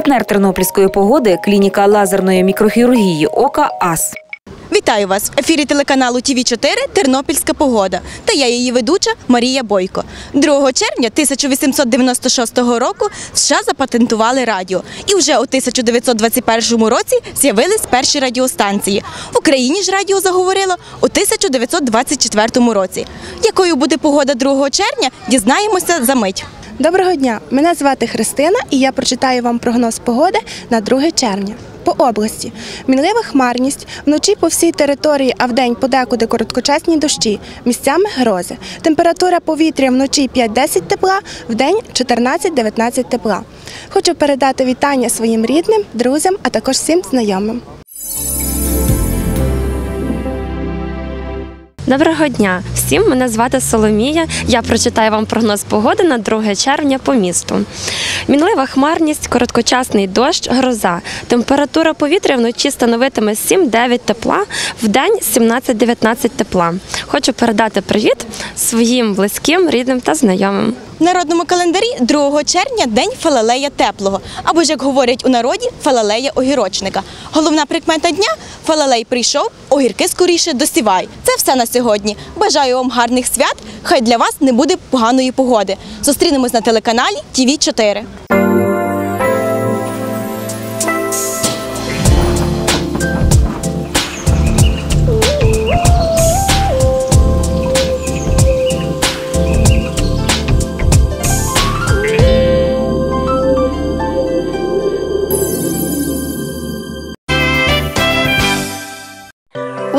Партнер тернопільської погоди клініка лазерної мікрохірургії ока АС. Вітаю вас в ефірі телеканалу ТВ 4 Тернопільська погода. Та я її ведуча Марія Бойко. 2 червня 1896 року США запатентували радіо. І вже у 1921 році з'явились перші радіостанції. В Україні ж радіо заговорило у 1924 році. Якою буде погода 2 червня, дізнаємося за мить. Доброго дня! Мене звати Христина і я прочитаю вам прогноз погоди на 2 червня. По області мінлива хмарність, вночі по всій території, а вдень подекуди короткочасні дощі, місцями грози. Температура повітря вночі 5-10 тепла, вдень 14-19 тепла. Хочу передати вітання своїм рідним, друзям, а також всім знайомим. Доброго дня всім. Мене звати Соломія. Я прочитаю вам прогноз погоди на 2 червня по місту. Мінлива хмарність, короткочасний дощ, гроза. Температура повітря вночі становитиме 7-9 тепла, вдень 17-19 тепла. Хочу передати привіт своїм близьким, рідним та знайомим. Народному календарі 2 червня день фалалея теплого, або ж як говорять у народі, фалалея огірочника. Головна прикмета дня фалалей прийшов, огірки скоріше досівай. Це все на сьогодні. Бажаю вам гарних свят. Хай для вас не буде поганої погоди. Зустрінемось на телеканалі ТВ 4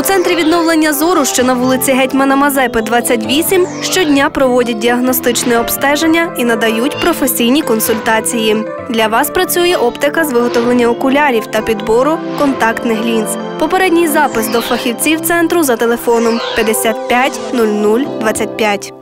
У центрі відновлення зору, що на вулиці Гетьмана Мазепи, 28, щодня проводять діагностичне обстеження і надають професійні консультації. Для вас працює оптика з виготовлення окулярів та підбору контактних лінз. Попередній запис до фахівців центру за телефоном 55 00 25.